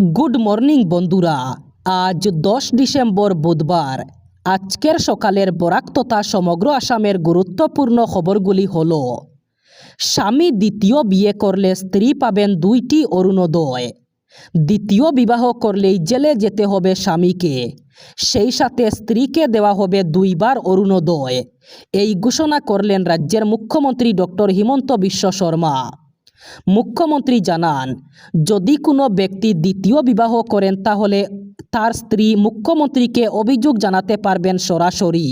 Good morning বন্ধুরা। আজ দশ ডিসেম্বর বুধবার। আজকের সকালের বরাক তথা সমগ্র আসামের গুরুত্বপূর্ণ খবরগুলি হল, স্বামী দ্বিতীয় বিয়ে করলে স্ত্রী পাবেন দুইটি অরুণোদয়। দ্বিতীয় বিবাহ করলেই জেলে যেতে হবে স্বামীকে। সেই সাথে স্ত্রীকে দেওয়া হবে দুইবার অরুণোদয়। এই ঘোষণা করলেন রাজ্যের মুখ্যমন্ত্রী ডক্টর হিমন্ত বিশ্ব শর্মা। মুখ্যমন্ত্রী জানান, যদি কোনো ব্যক্তি দ্বিতীয় বিবাহ করেন, তাহলে তার স্ত্রী মুখ্যমন্ত্রীকে অভিযোগ জানাতে পারবেন সরাসরি।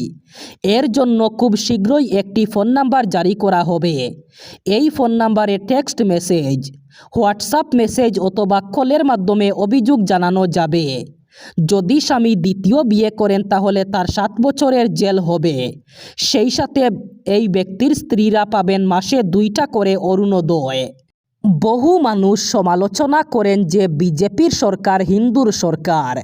এর জন্য খুব শীঘ্রই একটি ফোন নাম্বার জারি করা হবে। এই ফোন নাম্বারে টেক্সট মেসেজ, হোয়াটসঅ্যাপ মেসেজ অথবা কলের মাধ্যমে অভিযোগ জানানো যাবে। যদি স্বামী দ্বিতীয় বিয়ে করেন, তাহলে তার সাত বছরের জেল হবে। সেই সাথে এই ব্যক্তির স্ত্রীরা পাবেন মাসে দুইটা করে অরুণোদয়। বহু মানুষ সমালোচনা করেন যে বিজেপির সরকার হিন্দুর সরকার।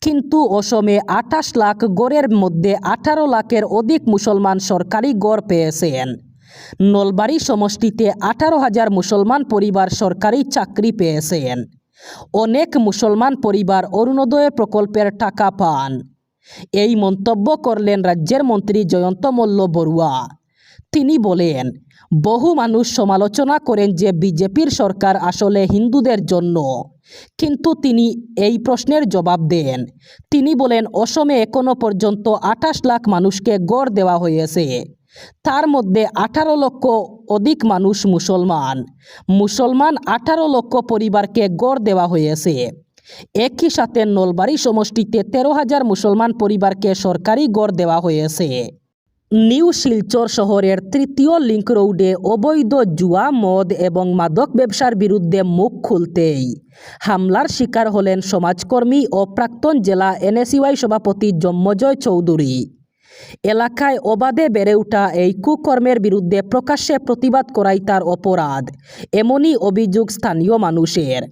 কিন্তু অসমে আঠাশ লাখ গড়ের মধ্যে আঠারো লাখের অধিক মুসলমান সরকারি গড় পেয়েছেন। নলবাড়ি সমষ্টিতে আঠারো হাজার মুসলমান পরিবার সরকারি চাকরি পেয়েছেন। অনেক মুসলমান পরিবার অরুণোদয় প্রকল্পের টাকা পান। এই মন্তব্য করলেন রাজ্যের মন্ত্রী জয়ন্ত মল্ল বড়ুয়া। তিনি বলেন, বহু মানুষ সমালোচনা করেন যে বিজেপির সরকার আসলে হিন্দুদের জন্য। কিন্তু তিনি এই প্রশ্নের জবাব দেন। তিনি বলেন, অসমে এখনও পর্যন্ত আঠাশ লাখ মানুষকে গড় দেওয়া হয়েছে। তার মধ্যে আঠারো লক্ষ অধিক মানুষ মুসলমান। মুসলমান আঠারো লক্ষ পরিবারকে গড় দেওয়া হয়েছে। একই সাথে নলবাড়ি সমষ্টিতে তেরো হাজার মুসলমান পরিবারকে সরকারি গড় দেওয়া হয়েছে। নিউ শিলচর শহরের তৃতীয় লিঙ্ক রোডে অবৈধ জুয়া, মদ এবং মাদক ব্যবসার বিরুদ্ধে মুখ খুলতেই হামলার শিকার হলেন সমাজকর্মী ও প্রাক্তন জেলা এনএসইউআই সভাপতি জম্মজয় চৌধুরী। এলাকায় অবাধে বেড়ে ওঠা এই কুকর্মের বিরুদ্ধে প্রকাশ্যে প্রতিবাদ করাই তার অপরাধ, এমনই অভিযোগ স্থানীয় মানুষের।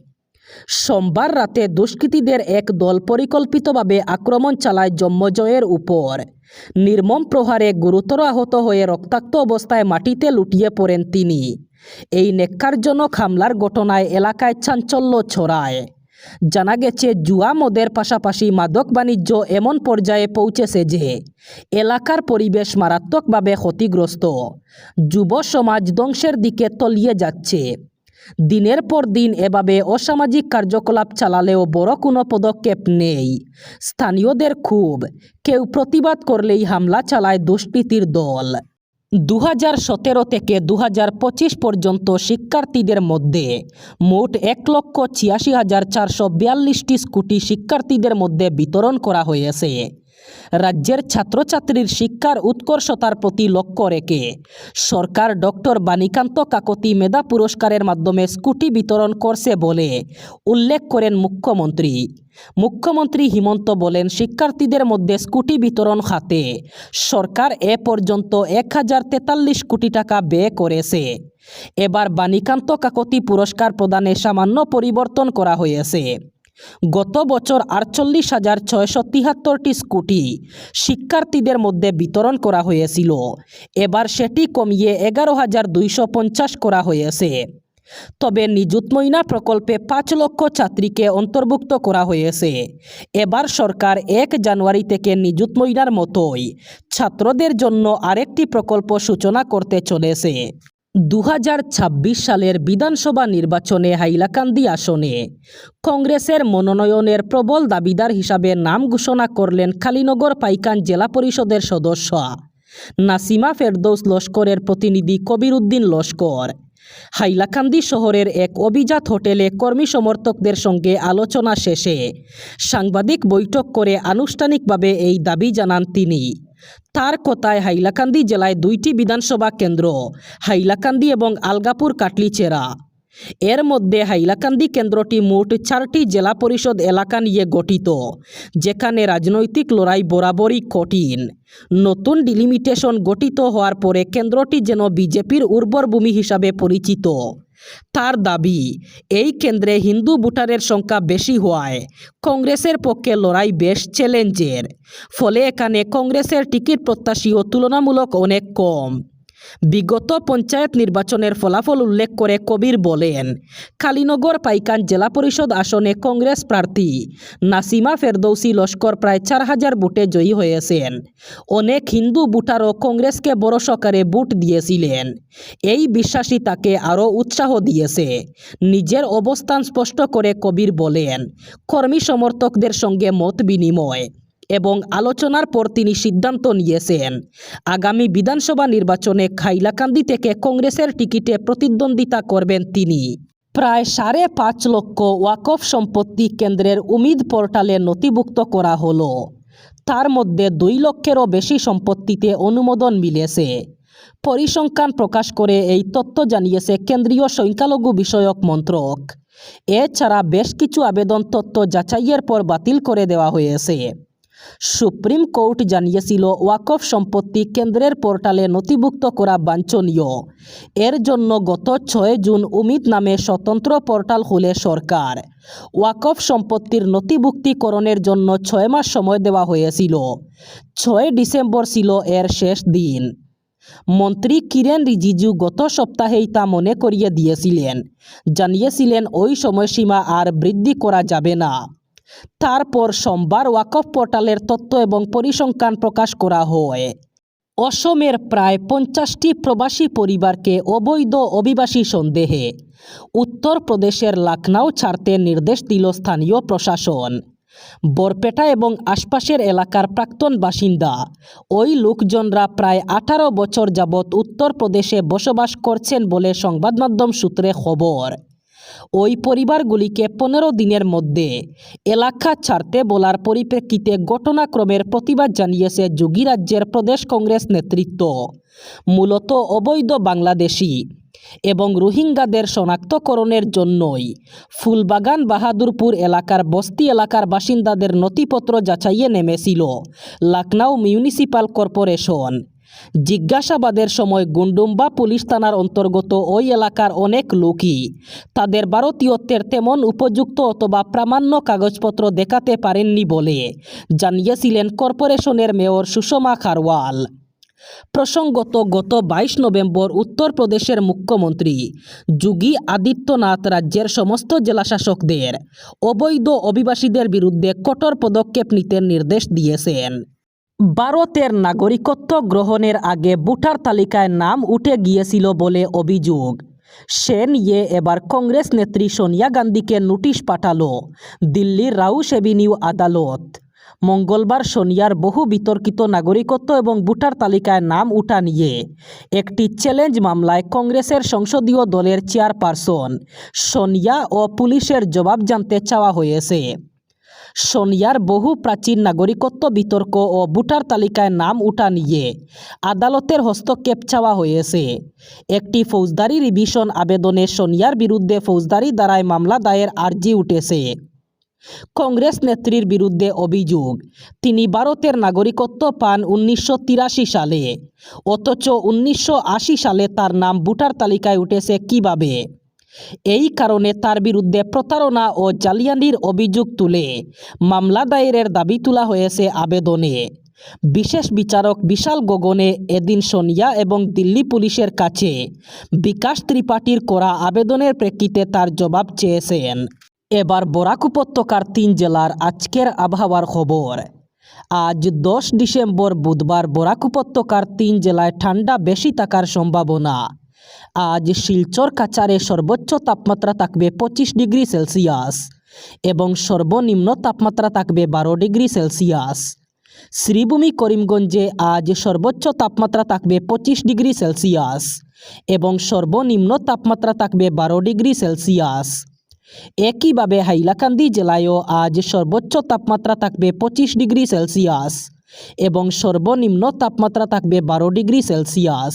সোমবার রাতে দুষ্কৃতীদের এক দল পরিকল্পিতভাবে আক্রমণ চালায় জম্মজয়ের উপর। নির্মম প্রহারে গুরুতর আহত হয়ে রক্তাক্ত অবস্থায় মাটিতে লুটিয়ে পড়েন তিনি। এই নেককারজনক হামলার ঘটনায় এলাকায় চাঞ্চল্য ছড়ায়। জানা গেছে, জুয়া মদের পাশাপাশি মাদক বাণিজ্য এমন পর্যায়ে পৌঁছেছে যে এলাকার পরিবেশ মারাত্মকভাবে ক্ষতিগ্রস্ত। যুব সমাজ ধ্বংসের দিকে তলিয়ে যাচ্ছে। দিনের পর দিন এভাবে অসামাজিক কার্যকলাপ চালালেও বড় কোনো পদক্ষেপ নেই। স্থানীয়দের খুব কেউ প্রতিবাদ করলেই হামলা চালায় দুষ্কৃতীর দল। দু সতেরো থেকে দু পর্যন্ত শিক্ষার্থীদের মধ্যে মোট এক লক্ষ ছিয়াশি হাজার চারশো বিয়াল্লিশটি স্কুটি শিক্ষার্থীদের মধ্যে বিতরণ করা হয়েছে। রাজ্যের ছাত্রছাত্রীর শিক্ষার উৎকর্ষতার প্রতি লক্ষ্য রেখে সরকার ডক্টর বাণীকান্ত কাকতি মেধা পুরস্কারের মাধ্যমে স্কুটি বিতরণ করছে বলে উল্লেখ করেন মুখ্যমন্ত্রী। মুখ্যমন্ত্রী হিমন্ত বলেন, শিক্ষার্থীদের মধ্যে স্কুটি বিতরণ খাতে সরকার এ পর্যন্ত এক হাজার তেতাল্লিশ কোটি টাকা ব্যয় করেছে। এবার বাণীকান্ত কাকতি পুরস্কার প্রদানে সামান্য পরিবর্তন করা হয়েছে। গত বছর আটচল্লিশ হাজার ছয়শো তিহাত্তরটি স্কুটি শিক্ষার্থীদের মধ্যে বিতরণ করা হয়েছিল। এবার সেটি কমিয়ে এগারো হাজার দুইশো পঞ্চাশ করা হয়েছে। তবে নিযুত ময়না প্রকল্পে পাঁচ লক্ষ ছাত্রীকে অন্তর্ভুক্ত করা হয়েছে। এবার সরকার এক জানুয়ারি থেকে নিযুত ময়নার মতোই ছাত্রদের জন্য আরেকটি প্রকল্প সূচনা করতে চলেছে। দু হাজার ছাব্বিশ সালের বিধানসভা নির্বাচনে হাইলাকান্দি আসনে কংগ্রেসের মনোনয়নের প্রবল দাবিদার হিসাবে নাম ঘোষণা করলেন কালীনগর পাইকান জেলা পরিষদের সদস্য নাসিমা ফেরদৌস লস্করের প্রতিনিধি কবির উদ্দিন লস্কর। হাইলাকান্দি শহরের এক অভিজাত হোটেলে কর্মী সমর্থকদের সঙ্গে আলোচনা শেষে সাংবাদিক বৈঠক করে আনুষ্ঠানিকভাবে এই দাবি জানান তিনি। তার কথায় হাইলাকান্দি জেলায় দুইটি বিধানসভা কেন্দ্র, হাইলাকান্দি এবং আলগাপুর কাটলিচেরা। এর মধ্যে হাইলাকান্দি কেন্দ্রটি মোট চারটি জেলা পরিষদ এলাকা নিয়ে গঠিত, যেখানে রাজনৈতিক লড়াই বরাবরই কঠিন। নতুন ডিলিমিটেশন গঠিত হওয়ার পরে কেন্দ্রটি যেন বিজেপির উর্বর ভূমি হিসাবে পরিচিত। তার দাবি, এই কেন্দ্রে হিন্দু ভোটারের সংখ্যা বেশি হওয়ায় কংগ্রেসের পক্ষে লড়াই বেশ চ্যালেঞ্জের। ফলে এখানে কংগ্রেসের টিকিট প্রত্যাশীও তুলনামূলক অনেক কম। বিগত পঞ্চায়েত নির্বাচনের ফলাফল উল্লেখ করে কবির বলেন, কালীনগর পাইকান জেলা পরিষদ আসনে কংগ্রেস প্রার্থী নাসিমা ফেরদৌসি লস্কর প্রায় চার হাজার ভোটে জয়ী হয়েছেন। অনেক হিন্দু ভোটারও কংগ্রেসকে বড় সকারে ভোট দিয়েছিলেন। এই বিশ্বাসই তাকে আরও উৎসাহ দিয়েছে। নিজের অবস্থান স্পষ্ট করে কবির বলেন, কর্মী সমর্থকদের সঙ্গে মত বিনিময় এবং আলোচনার পর তিনি সিদ্ধান্ত নিয়েছেন। আগামী বিধানসভা নির্বাচনে খাইলাকান্দি থেকে কংগ্রেসের টিকিটে প্রতিদ্বন্দ্বিতা করবেন তিনি। প্রায় সাড়ে পাঁচ লক্ষ ওয়াকফ সম্পত্তি কেন্দ্রের উমিদ পোর্টালে নথিভুক্ত করা হলো। তার মধ্যে দুই লক্ষেরও বেশি সম্পত্তিতে অনুমোদন মিলেছে। পরিসংখ্যান প্রকাশ করে এই তথ্য জানিয়েছে কেন্দ্রীয় সংখ্যালঘু বিষয়ক মন্ত্রক। এছাড়া বেশ কিছু আবেদন তথ্য যাচাইয়ের পর বাতিল করে দেওয়া হয়েছে। সুপ্রিম কোর্ট জানিয়েছিল, ওয়াকফ সম্পত্তি কেন্দ্রের পোর্টালে নথিভুক্ত করা বাঞ্ছনীয়। এর জন্য গত ছয় জুন উমিদ নামে স্বতন্ত্র পোর্টাল খুলে সরকার। ওয়াকফ সম্পত্তির নথিভুক্তিকরণের জন্য ছয় মাস সময় দেওয়া হয়েছিল। ছয় ডিসেম্বর ছিল এর শেষ দিন। মন্ত্রী কিরেন রিজিজু গত সপ্তাহেই তা মনে করিয়ে দিয়েছিলেন। জানিয়েছিলেন, ওই সময়সীমা আর বৃদ্ধি করা যাবে না। তারপর সোমবার ওয়াকফ পোর্টালের তথ্য এবং পরিসংখ্যান প্রকাশ করা হয়। অসমের প্রায় পঞ্চাশটি প্রবাসী পরিবারকে অবৈধ অভিবাসী সন্দেহে উত্তরপ্রদেশের লাখনাউ ছাড়তে নির্দেশ দিল স্থানীয় প্রশাসন। বরপেটা এবং আশপাশের এলাকার প্রাক্তন বাসিন্দা, ওই লোকজনরা প্রায় আঠারো বছর যাবৎ উত্তরপ্রদেশে বসবাস করছেন বলে সংবাদ মাধ্যম সূত্রে খবর। ওই পরিবারগুলিকে পনেরো দিনের মধ্যে এলাকা ছাড়তে বলার পরিপ্রেক্ষিতে ঘটনাক্রমের প্রতিবাদ জানিয়েছে যোগীরাজ্যের প্রদেশ কংগ্রেস নেতৃত্ব, মূলত অবৈধ বাংলাদেশি এবং রোহিঙ্গাদের শনাক্তকরণের জন্যই। ফুলবাগান বাহাদুরপুর এলাকার বস্তি এলাকার বাসিন্দাদের নথিপত্র যাচাইয়ে নেমেছিল লখনউ মিউনিসিপাল কর্পোরেশন। জিজ্ঞাসাবাদের সময় গুন্ডুম্বা পুলিশ থানার অন্তর্গত ওই এলাকার অনেক লোকই তাদের ভারতীয়ত্বের তেমন উপযুক্ত অথবা প্রামাণ্য কাগজপত্র দেখাতে পারেননি বলে জানিয়েছিলেন কর্পোরেশনের মেয়র সুষমা খারওয়াল। প্রসঙ্গত, গত বাইশ নভেম্বর উত্তরপ্রদেশের মুখ্যমন্ত্রী যোগী আদিত্যনাথ রাজ্যের সমস্ত জেলাশাসকদের অবৈধ অভিবাসীদের বিরুদ্ধে কঠোর পদক্ষেপ নিতে নির্দেশ দিয়েছেন। ভারতের নাগরিকত্ব গ্রহণের আগে ভোটার তালিকায় নাম উঠে গিয়েছিল বলে অভিযোগ। সে নিয়ে এবার কংগ্রেস নেত্রী সোনিয়া গান্ধীকে নোটিশ পাঠালো, দিল্লির রাউস এভিনিউ আদালত। মঙ্গলবার সোনিয়ার বহু বিতর্কিত নাগরিকত্ব এবং ভোটার তালিকায় নাম উঠা নিয়ে একটি চ্যালেঞ্জ মামলায় কংগ্রেসের সংসদীয় দলের চেয়ারপারসন সোনিয়া ও পুলিশের জবাব জানতে চাওয়া হয়েছে। সোনিয়ার বহু প্রাচীন নাগরিকত্ব বিতর্ক ও ভোটার তালিকায় নাম উঠা নিয়ে আদালতের হস্তক্ষেপ চাওয়া হয়েছে। একটি ফৌজদারি রিভিশন আবেদনে সোনিয়ার বিরুদ্ধে ফৌজদারি দ্বারায় মামলা দায়ের আর্জি উঠেছে। কংগ্রেস নেত্রীর বিরুদ্ধে অভিযোগ, তিনি ভারতের নাগরিকত্ব পান উনিশশো তিরাশি সালে, অথচ উনিশশো আশি সালে তার নাম ভোটার তালিকায় উঠেছে কীভাবে? এই কারণে তার বিরুদ্ধে প্রতারণা ও জালিয়ানির অভিযোগ তুলে মামলা দায়েরের দাবি তোলা হয়েছে আবেদনে। বিশেষ বিচারক বিশাল গগনে এদিন সোনিয়া এবং দিল্লি পুলিশের কাছে বিকাশ ত্রিপাঠীর করা আবেদনের প্রেক্ষিতে তার জবাব চেয়েছেন। এবার বরাক উপত্যকার তিন জেলার আজকের আবহাওয়ার খবর। আজ দশ ডিসেম্বর বুধবার বরাক উপত্যকার তিন জেলায় ঠান্ডা বেশি থাকার সম্ভাবনা। আজ শিলচর কাচারে সর্বোচ্চ তাপমাত্রা থাকবে পঁচিশ ডিগ্রি সেলসিয়াস এবং সর্বনিম্ন তাপমাত্রা থাকবে বারো ডিগ্রি সেলসিয়াস। শ্রীভূমি করিমগঞ্জে আজ সর্বোচ্চ তাপমাত্রা থাকবে পঁচিশ ডিগ্রি সেলসিয়াস এবং সর্বনিম্ন তাপমাত্রা থাকবে বারো ডিগ্রি সেলসিয়াস। একইভাবে হাইলাকান্দি জেলায়ও আজ সর্বোচ্চ তাপমাত্রা থাকবে পঁচিশ ডিগ্রি সেলসিয়াস এবং সর্বনিম্ন তাপমাত্রা থাকবে বারো ডিগ্রি সেলসিয়াস।